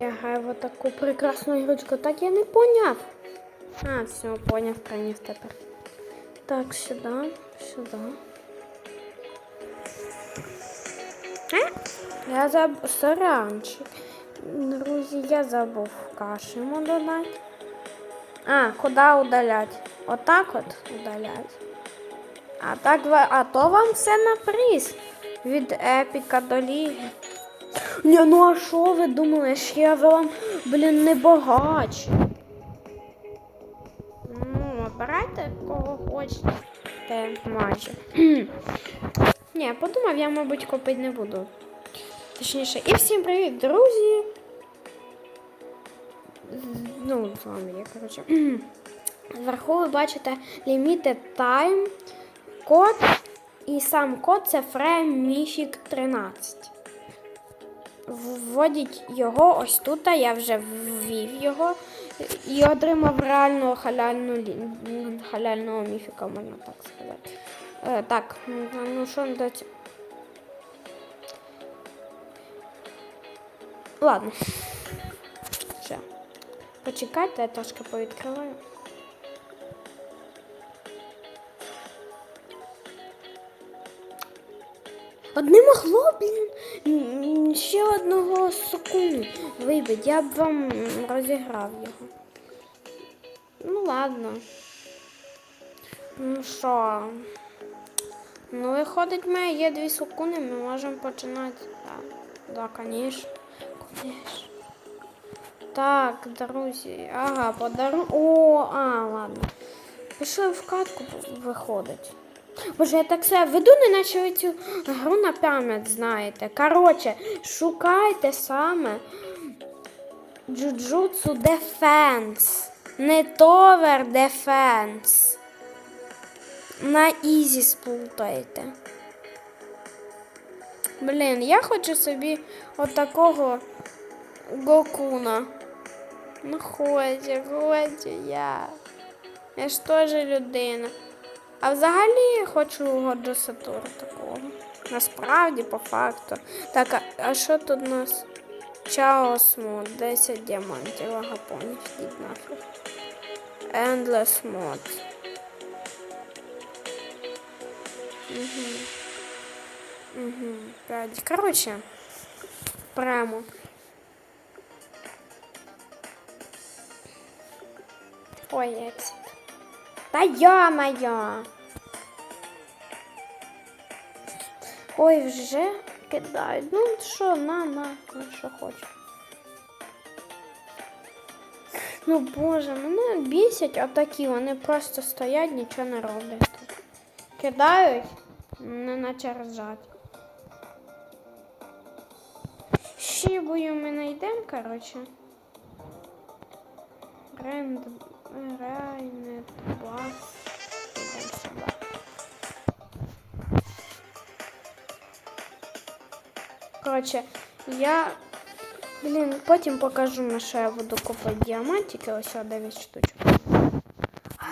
Я граю в таку прекрасну ігрочку, так я не поняв. А, все, поняв, приніс тепер. Так, сюди, сюди. Е? Я забув сорянчик. Друзі, я забув кашу йому додати. А, куди удалять? Отак от удалять. А так а то вам все на приз. Від епіка до ліги. Ні, ну а що ви думали, що я вам, блін, не багач. Ну, обирайте кого хочете. Те майже. Ні, подумав, я, мабуть, купити не буду. Точніше, і всім привіт, друзі. Ну, з вами я, коротше. Зверху ви бачите Limited Time код. І сам код це FreeMythic 13. Вводіть його ось тут, я вже ввів його і отримав реального халяльну, халяльного міфіка, можна так сказати. Е, так, ну що до ць- Ладно. Все. Почекайте, я трошки повідкриваю. Одне могло, блін, ще одного сукуну вибить, я б вам розіграв його. Ну ладно. Ну що? Ну, виходить, мене є дві сукуни, ми можемо починати. Так, да, конечно. Конечно. Так, друзі. Ага, подарунок. О, а, ладно. Пішли в катку виходить. Боже, я так все веду, неначе ви цю гру на пам'ять знаєте. Коротше, шукайте саме Джуджутсу Defense. Не Tower Defense. На ізі сплутайте. Блін, я хочу собі отакого Гокуна. Ну хочу, хочу я. Я ж теж людина. А взагалі я хочу Годжо Сатура такого. Насправді, по факту. Так, а, а що тут у нас? Chaos Mode, 10 діамантів, агапонів, йдіть нафіг. Endless Mode. Угу. Угу. П'ять. Короче, прямо. Ой, екс. Та я-моя. Ой, вже кидають. Ну що, на, на, на що хочу. Ну боже, мене бісять отакі, вони просто стоять, нічого не роблять. Кидають, не наче ржать. Шибою ми знайдемо, коротше. Ренд... Райнет бас. Я. Блін, потім покажу, на що я буду купити діамантики. Ось о, 9 штучок.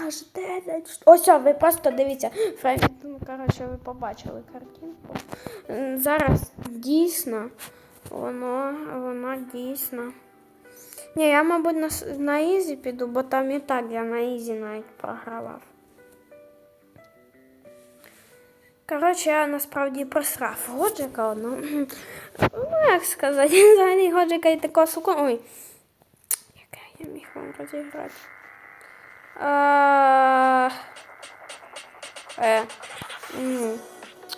Аж 9 штук. Ось, ви просто дивіться. Фрейм, ну, коротше, ви побачили картинку. Зараз дійсно, воно, воно дійсно. Ні, я, мабуть, на, на Ізі піду, бо там і так я на Ізі навіть програвав. Коротше, я насправді просрав Годжика одного. Ну, як сказати, взагалі Годжика і такого суку. Ой. Яке я міг вам розіграти? А... Е. м.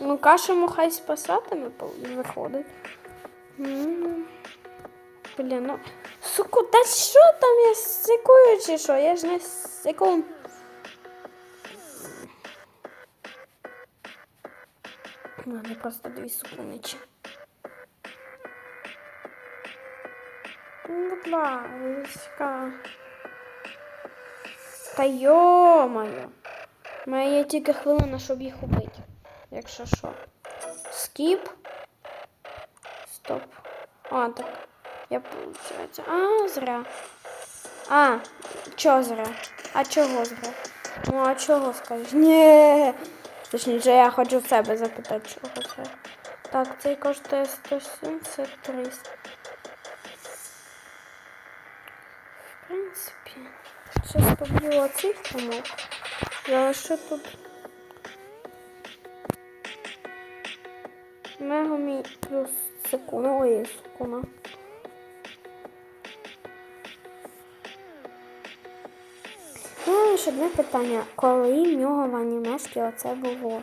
Ну, кашему хай спасатиме, виходить. М. Блін, ну. Суку, та що там я секую чи що? Я ж не секунд. Ладно, просто дві секундочки. Ну, будь ласка. Та йо-моє. У мене є тільки хвилина, щоб їх убити. Якщо що. Скіп. Стоп. А, так. Я получается. А, зря. А, чо зря? А чого зря? Ну, а чого скажеш? Ні. Точніше, я хочу в себе запитати, чого зря. Так, цей коштує 173. В принципі, щось поб'ю оцих. Але що тут? Мегомі плюс секунд. Ой, секунд. Лише одне питання. Коли в нього в анімешки оце було?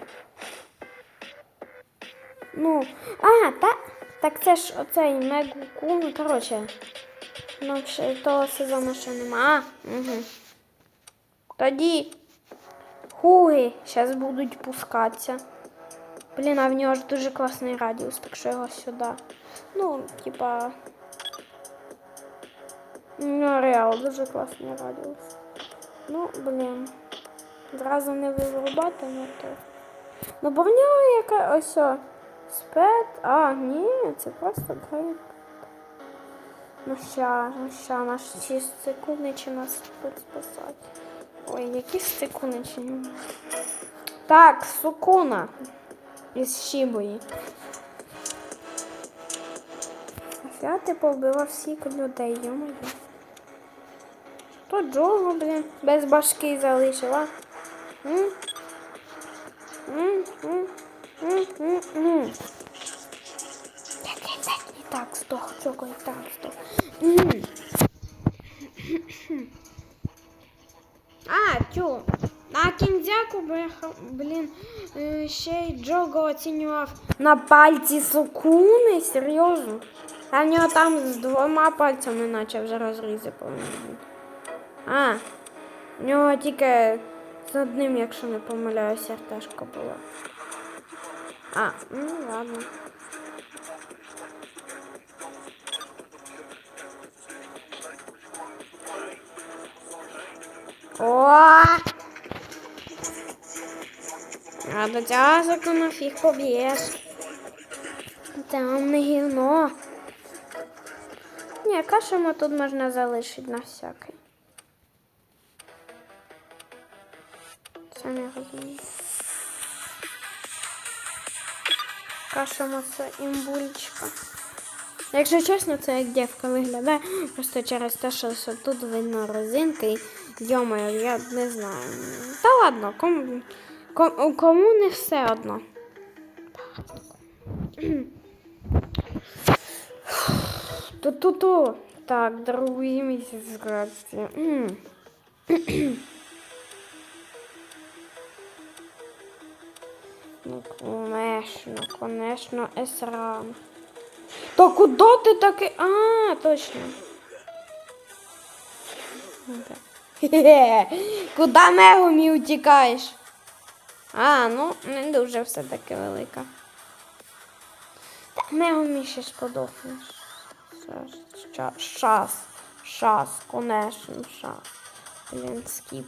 Ну, а, та, так це ж оцей Мегукун, коротше. Ну, того сезону ще нема. А, угу. Тоді хуги зараз будуть пускатися. Блін, а в нього ж дуже класний радіус, так що його сюди. Ну, типа. Ну, реал, дуже класний радіус. Ну, блін. Зразу не вирубати, ну то. Ну, бо яка ось о, спет. А, ні, це просто грейп. Ну ща, ну ща, наш ці секундничі нас будуть спасати. Ой, які секундничі. Так, сукуна. Із Шібої. Я ти повбила всіх людей, йомаю. То Джого, блін, без башки залишила. М? М, м, м, м. Так, здох, чого і так, здох. А, тю. На кінзяку, бляха, блін, е, ще й Джого оцінював на пальці сукуни, серйозно. А в нього там з двома пальцями наче вже розрізи повинні. А, в нього тільки з одним, якщо не помиляюся, сердешко було. А, ну ладно. О! А до цього закону фіг поб'єш. Там не гівно. Ні, кашему тут можна залишити на всякий. Самі розумію. Кашемо це імбульчика. Якщо чесно, це як дівка виглядає, просто через те, що тут видно розинки йомаю, я не знаю. Та ладно, кому, кому, кому не все одно. Ту-ту-ту. Так, другий місяць грації. Конечно, конечно. Та куди ти таки? А, точно. Куди Мегумі утікаєш? А, ну, не дуже все-таки велика. Та Мегумі ще ж подохнеш. Щас, щас, щас, конечно, щас. Блін, скіп.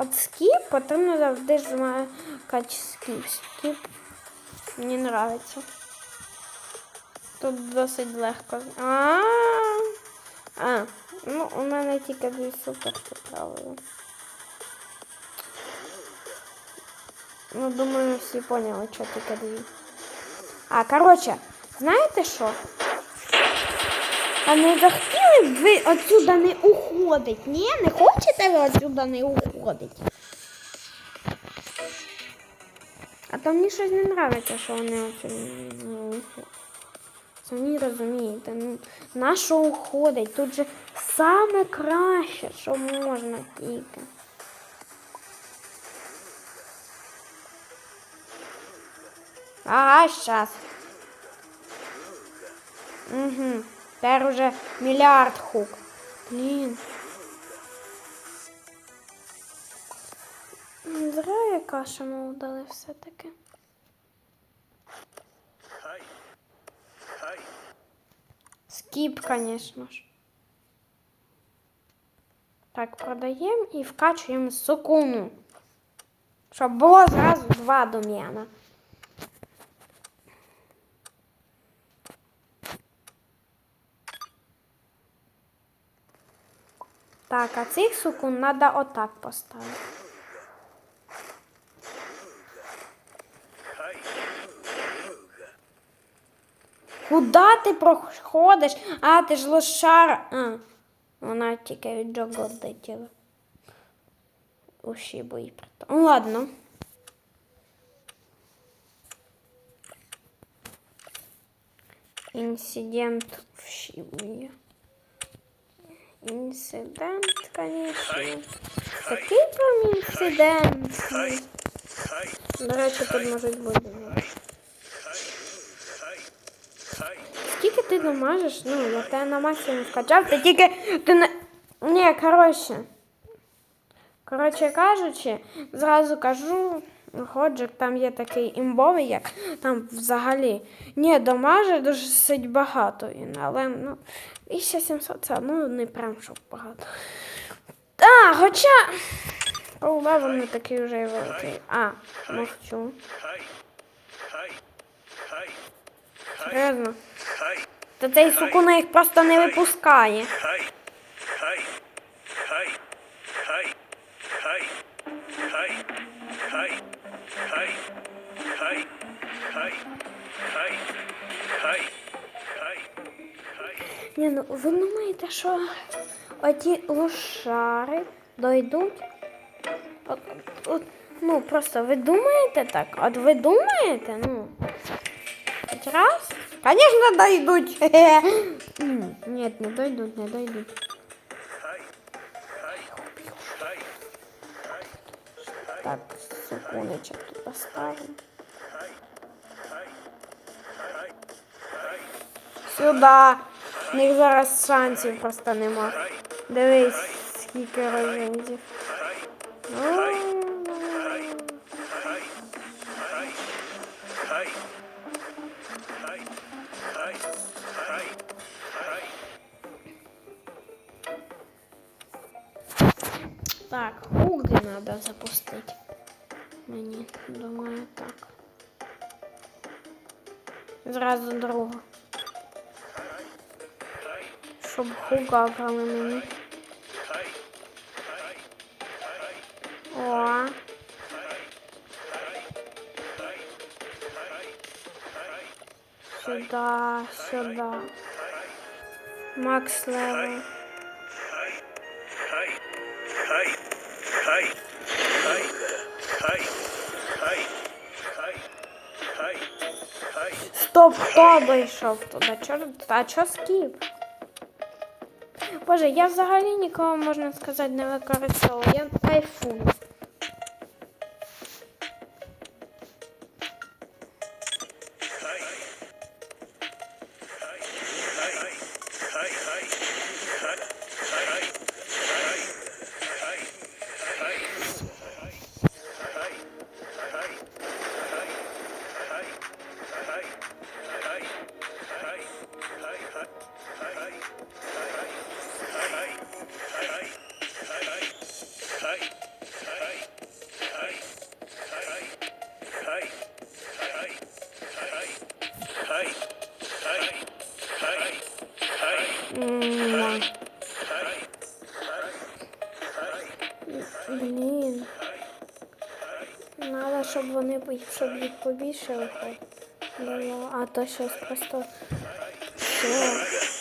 От скіп потрібно завжди жмакати скіп. Скіп мені нравиться. Тут досить легко. А, а, ну у мене тільки дві суперки правильно. Ну, думаю, всі поняли, що тільки дві. А, коротше, знаєте що? А не захотіли б ви отсюда не уходить? Ні, не хочете ви отсюда не уходить? А то мені щось не подобається, що вони не уходять. Самі розумієте, ну, на що уходить? Тут же саме краще, що можна тільки. Ага, щас. Угу. Тепер уже мільярд хук. Блін. М, Зря я кашему дали все-таки. Скіп, звісно ж. Так, продаємо і вкачуємо сукуну. Щоб було зразу два дом'яна. Так, а цих сукун треба отак поставити. Куда ти проходиш? А, ти ж лошара. А, вона тільки від Джого відлетіла. Уші бої прито. Ну ладно. Інцидент в Шибуї. Інцидент, звісно. Такий прям інцидент. До речі, тут можуть бути. Скільки ти намажеш? Ну, я тебе на максимум вкачав, ти тільки ти не. Ні, коротше. Коротше кажучи, зразу кажу, ходжик, там є такий імбовий, як там взагалі. Ні, дамаже досить багато він, але ну. І ще 700 це ну не прям щоб багато. Так, хоча. Олевел не такий вже великий. А, мовчу. Серйозно. Та цей сукуна їх просто не випускає. Ні, ну ви думаєте, що оті лошари дойдуть? От, от, ну, просто ви думаєте так? От ви думаєте? Ну. Хоч раз? Конечно, дойдуть. М, Нет, не дойдут, не дойдут. Так, секундочку тут поставим. Сюда. В них зараз шансів просто нема. Дивись, скільки розрізів. Так, хуги надо запустити. Мені думаю так. Зразу другу. Щоб хугакали мені. О. Сюда, сюда. Макс левел. Хто вийшов туди? Чорт, а чо скіп? Боже, я взагалі нікого, можна сказати, не використовую. Я кайфую. Їх побільше виходить. було, а то щось просто все.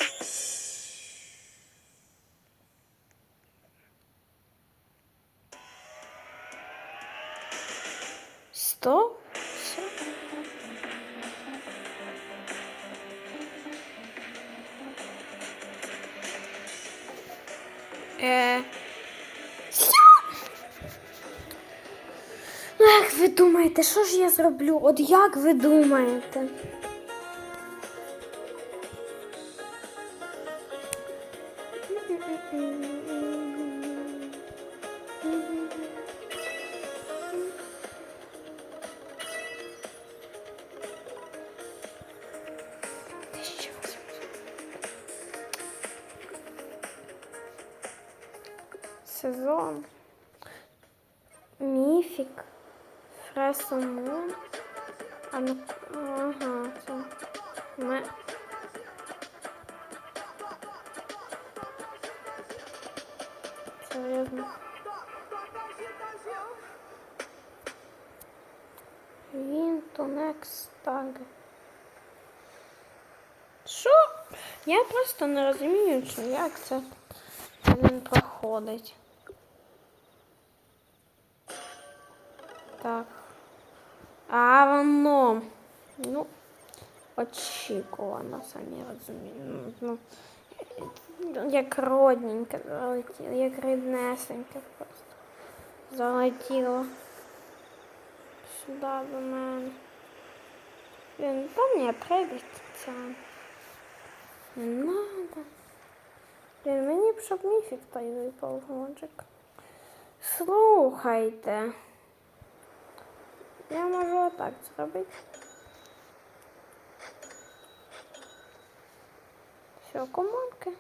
Ви що ж я зроблю? От як ви думаєте? Фресомон. А ну, ага, це. Ми... Серйозно. Він, Тунекс, Таги. Я просто не розумію, чи як це він проходить. Так. Воно. Ну, очікувано, самі розумію. Ну, як родненьке залетіло, як ріднесеньке просто залетіло. Сюди до мене. Блін, там не пригаться. Не надо. Блін, мені б щоб міфік той випав годжик. Слухайте. Я можу отак зробити. Все, команки.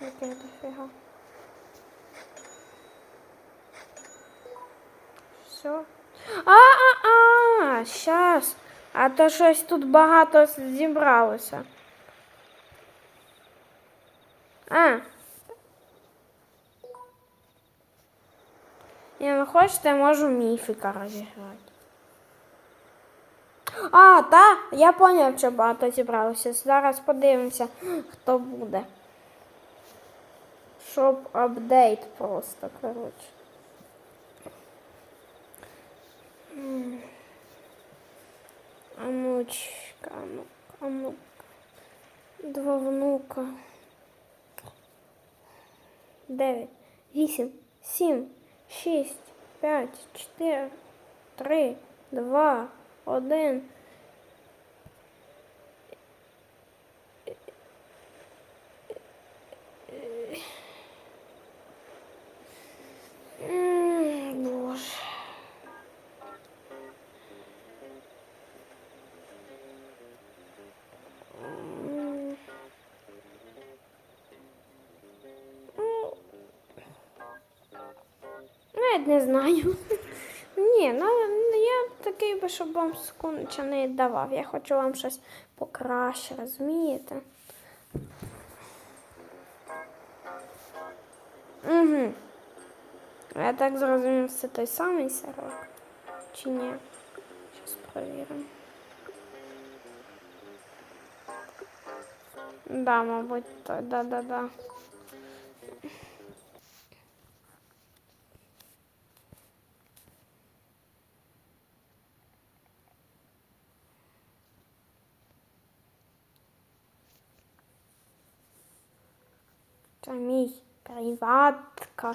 Яких дофіга. Все. А-а-а! Щас. А то щось тут багато зібралося. А. Я не хочете, можу міфіка розіграти. А, та, я поняв, що багато зібралося. Зараз подивимося, хто буде. Щоб апдейт просто, коротше. Анучка, ну, а ну. Два внука. Дев'ять, вісім, сім, 6, 5, 4, 3, 2, 1. Знаю. Ні, ну я такий би, щоб вам скунча не давав. Я хочу вам щось покраще, розумієте? Угу. Я так зрозумів, це той самий сирок. Чи ні? Зараз перевіримо. Да, мабуть, то, Це мій приватка.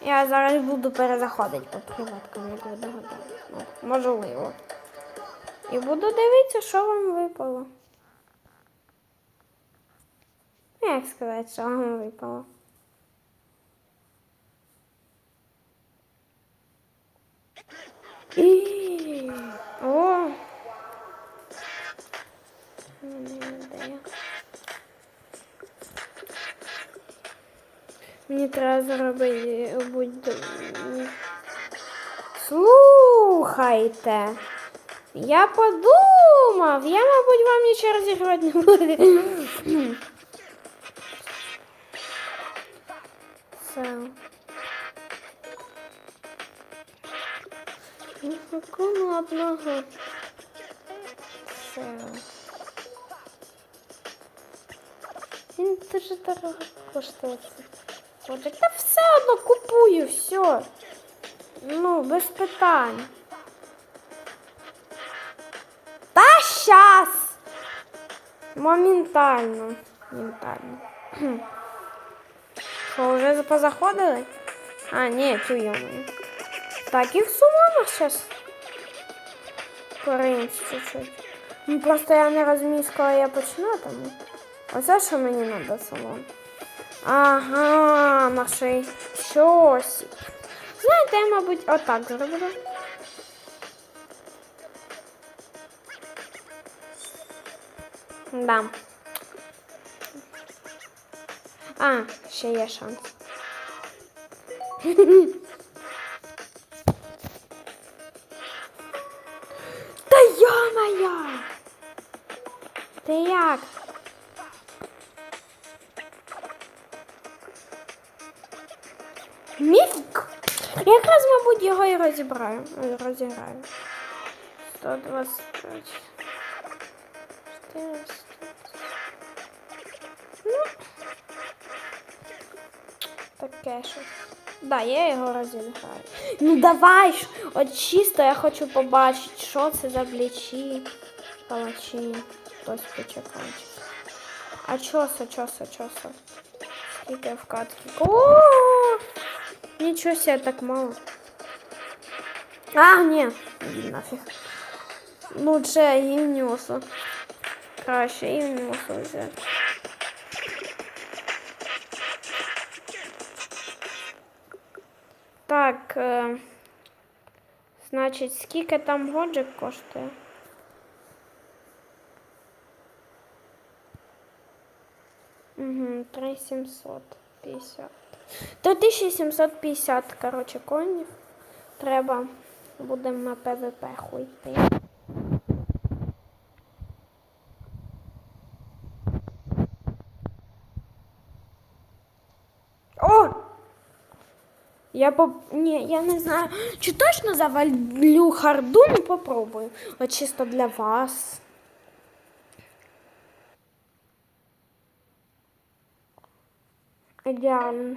Я зараз буду перезаходити по приваткам, як ви догадали. Ну, можливо. І буду дивитися, що вам випало. Ну, Як сказати, що вам випало? І... Мені треба зробити будь. Слухайте. Я подумав. Я, мабуть, вам нічого розіграти не буду. Все. Нікому одного. Все. Він дуже дорого коштує. Отже, та все одно купую, все. Ну, без питань. Та щас! Моментально. Моментально. Що, вже позаходили? А, ні, тю йому. Так, і в сумонах зараз. Коринці чуть-чуть. Ну, просто я не розумію, кого я почну, тому. Оце що мені треба салон. Ага, на шесть. Щось. Знаєте, я, мабуть, отак зроблю. Да. А, ще є шанс. мабуть, його і розібраю. е, Розіграю. 125. 400. Ну. Таке що. Да, я його розіграю. Ну давай ж! От чисто я хочу побачити, що це за блічі. Палачі. Хтось почекає. А чоса, чоса, чоса. Скільки вкатки. О! Нічого себе так мало. А, ні. Іди Нафіг. Лучше гімнюсу. Краще гімнюсу взяти. Так. Е, значить, скільки там годжик коштує? Угу, 3750. До 1750, коротше, коїнів. Треба. Будемо на ПВП хуйти. О! Я поп... Ні, я не знаю. Чи точно завалю харду, ну попробую. От чисто для вас. Ідеально.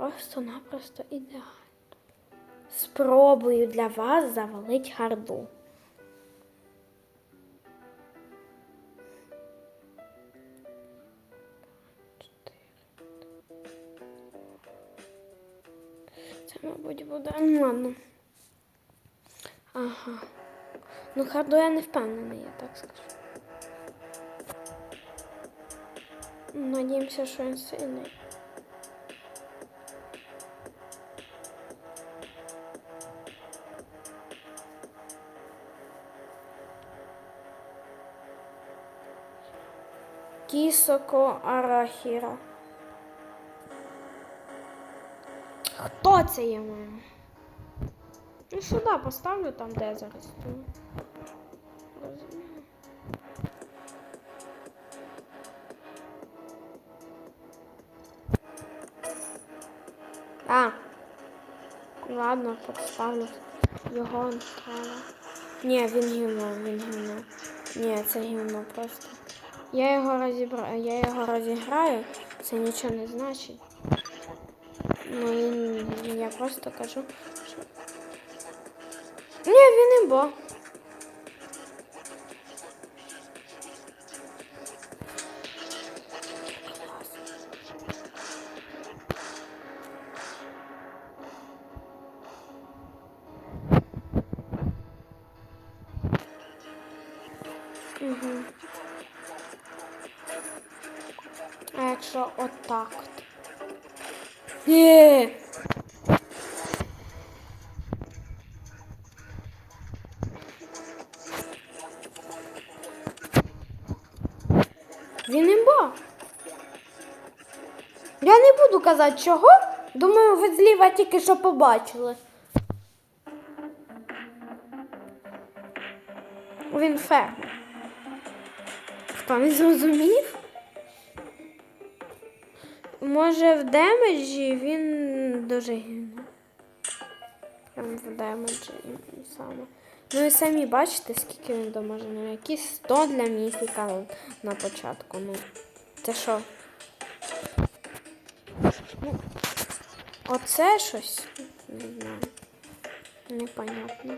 Просто-напросто ідеально. Спробую для вас завалить харду. Це, мабуть, буде. Ладно. Ага. Ну, харду я не впевнена, я так скажу. Надіємося, що він сильний. Кісоко Арахіра. Хто це є моє? Ну сюди поставлю там, де я зараз стою. А. Ладно, поставлю. Його треба. Ні, він гівно, він гівно. Ні, це гівно просто. Я його розібраю, я його розіграю, це нічого не значить. Ну, я просто кажу, що. Ні, він і Угу. Казати чого. Думаю, ви зліва тільки що побачили. Він фермер. Хто не зрозумів? Може в демеджі він дуже гівно. Прям в демеджі саме. Ну і самі бачите, скільки він доможе. Ну якісь 100 для міфіка на початку. Ну, це що? Ну, оце щось. Не знаю. Непонятно.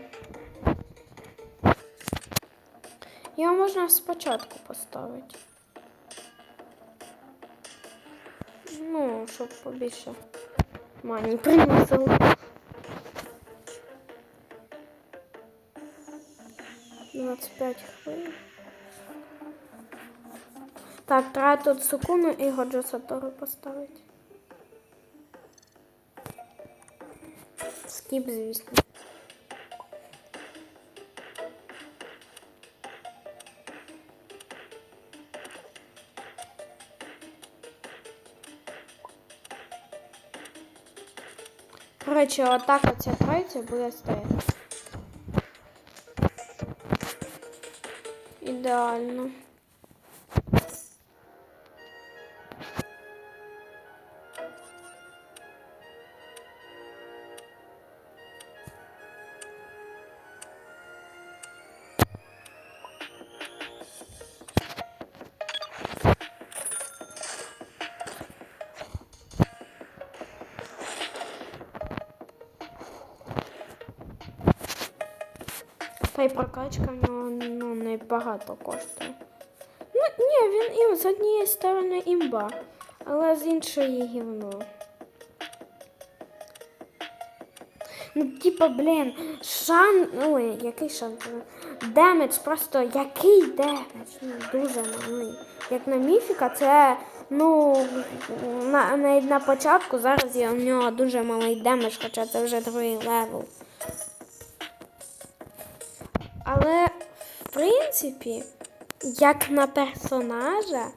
Його можна спочатку поставити. Ну, щоб побільше мані приносило. Двадцять п'ять хвилин. Так, треба тут сукуну і Годжо Сатору поставити. Скіп, звісно. Коротше, отак оця троїця буде стояти. Ідеально. Та прокачка в нього ну, не багато коштує. Ну, ні, він і з однієї сторони імба, але з іншої гівно. Ну, типа, блін, шан. Ой, який шанс? Демедж, просто який демедж? Ну, дуже малий. Як на міфіка, це, ну, на, на, на початку зараз є у нього дуже малий демедж, хоча це вже другий левел. Але, в принципі, як на персонажа.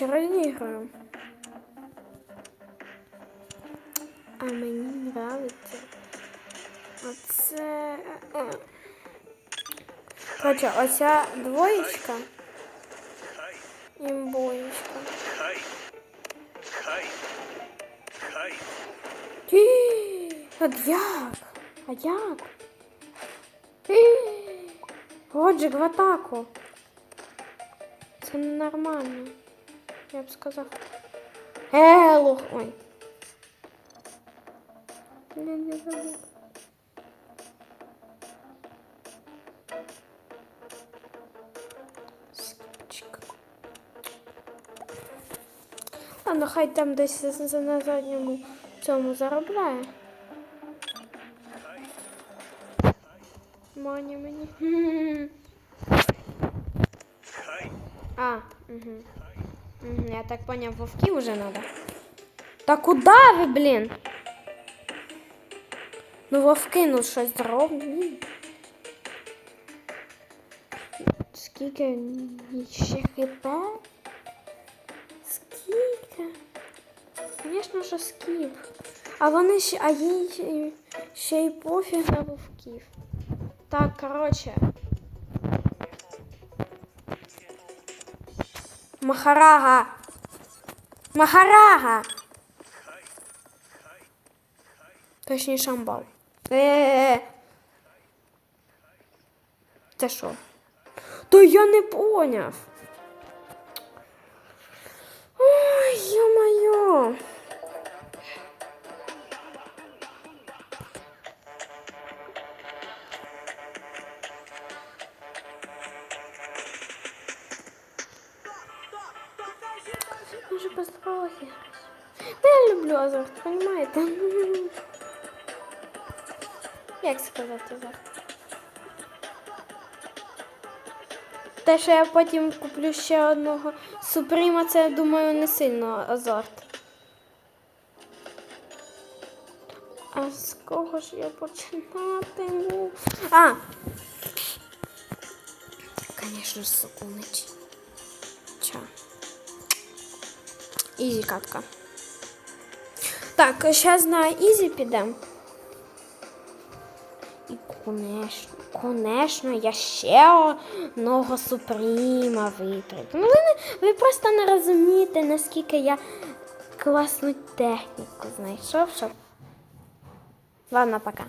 Короче, разыгрываем. А мені нравиться. Оце. е, Короче, оця двоєчка. Імбоєчка. От як? А як? Роджик в атаку. Це ненормально. Я б сказав. Е, лох. Ой. Не, не забув. Скіпчик. Ладно, хай там десь за- за- на задньому цьому заробляє. Маня мені. А, угу. Угу, я так понял, вовки уже надо. Та куда ви, блін? Ну вовки, ну щось зроблять. Скільки ще хп? Скільки? Звісно, що скіп. А вони ще, а їй ще- ще й пофіг на вовків. Так, короче. Махарага. Махарага. Точніше, амбал. Е-е-е. Це що? То я не поняв. Построїть. Та я люблю азарт, понимаєте? Як сказати азарт? Те, що я потім куплю ще одного Супріма, це, думаю, не сильно азарт. А з кого ж я починатиму? А! Звісно ж. Ізі катка. Так, зараз на ізі підемо. І, конечно, конечно, я ще одного супріма витратив. Ну, ви, ви просто не розумієте, наскільки я класну техніку знайшов, щоб... Ладно, пока.